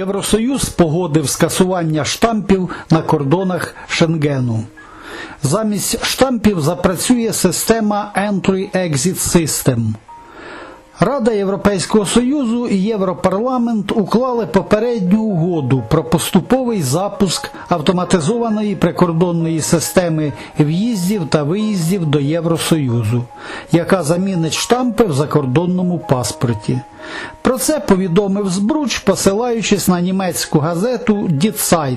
Євросоюз погодив скасування штампів на кордонах Шенгену. Замість штампів запрацює система Entry-Exit System. Рада Європейського Союзу і Європарламент уклали попередню угоду про поступовий запуск автоматизованої прикордонної системи в'їздів та виїздів до Євросоюзу, яка замінить штампи в закордонному паспорті. Про це повідомив Збруч, посилаючись на німецьку газету Die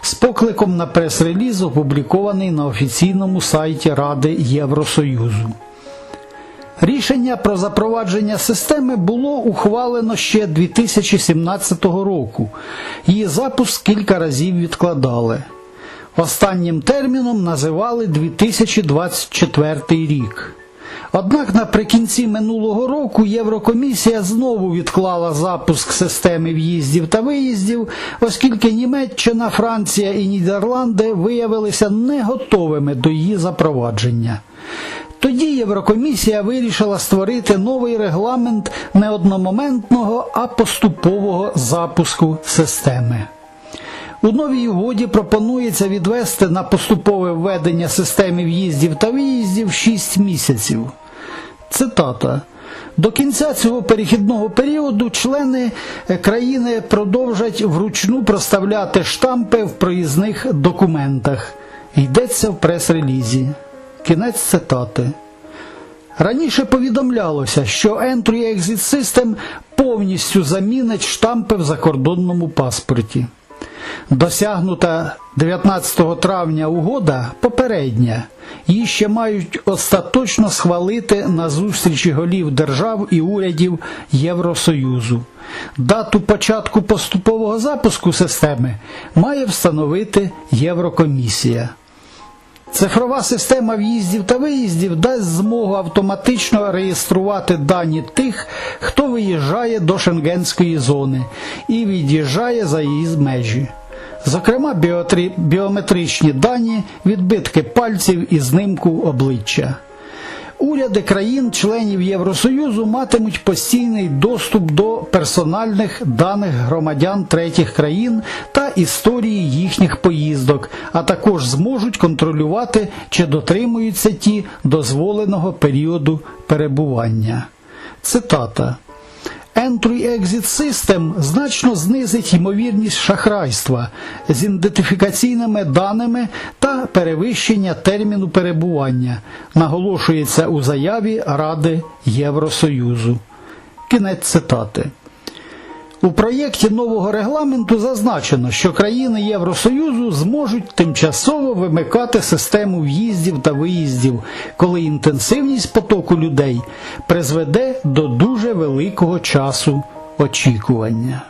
з покликом на прес-реліз, опублікований на офіційному сайті Ради Євросоюзу. Рішення про запровадження системи було ухвалено ще 2017 року. Її запуск кілька разів відкладали. Останнім терміном називали 2024 рік. Однак наприкінці минулого року Єврокомісія знову відклала запуск системи в'їздів та виїздів, оскільки Німеччина, Франція і Нідерланди виявилися не готовими до її запровадження. Тоді Єврокомісія вирішила створити новий регламент не одномоментного, а поступового запуску системи. У новій угоді пропонується відвести на поступове введення системи в'їздів та виїздів 6 місяців. Цитата. До кінця цього перехідного періоду члени е, країни продовжать вручну проставляти штампи в проїзних документах. Йдеться в прес-релізі. Кінець цитати. Раніше повідомлялося, що Entry-Exit System повністю замінить штампи в закордонному паспорті. Досягнута 19 травня угода попередня. Її ще мають остаточно схвалити на зустрічі голів держав і урядів Євросоюзу. Дату початку поступового запуску системи має встановити Єврокомісія. Цифрова система в'їздів та виїздів дасть змогу автоматично реєструвати дані тих, хто виїжджає до шенгенської зони і від'їжджає за її межі. Зокрема, біометричні дані, відбитки пальців і знимку обличчя. Уряди країн-членів Євросоюзу матимуть постійний доступ до персональних даних громадян третіх країн та історії їхніх поїздок, а також зможуть контролювати, чи дотримуються ті дозволеного періоду перебування. Цитата. Entry-Exit System значно знизить ймовірність шахрайства з ідентифікаційними даними та перевищення терміну перебування, наголошується у заяві Ради Євросоюзу. Кінець цитати. У проєкті нового регламенту зазначено, що країни Євросоюзу зможуть тимчасово вимикати систему в'їздів та виїздів, коли інтенсивність потоку людей призведе до дуже великого часу очікування.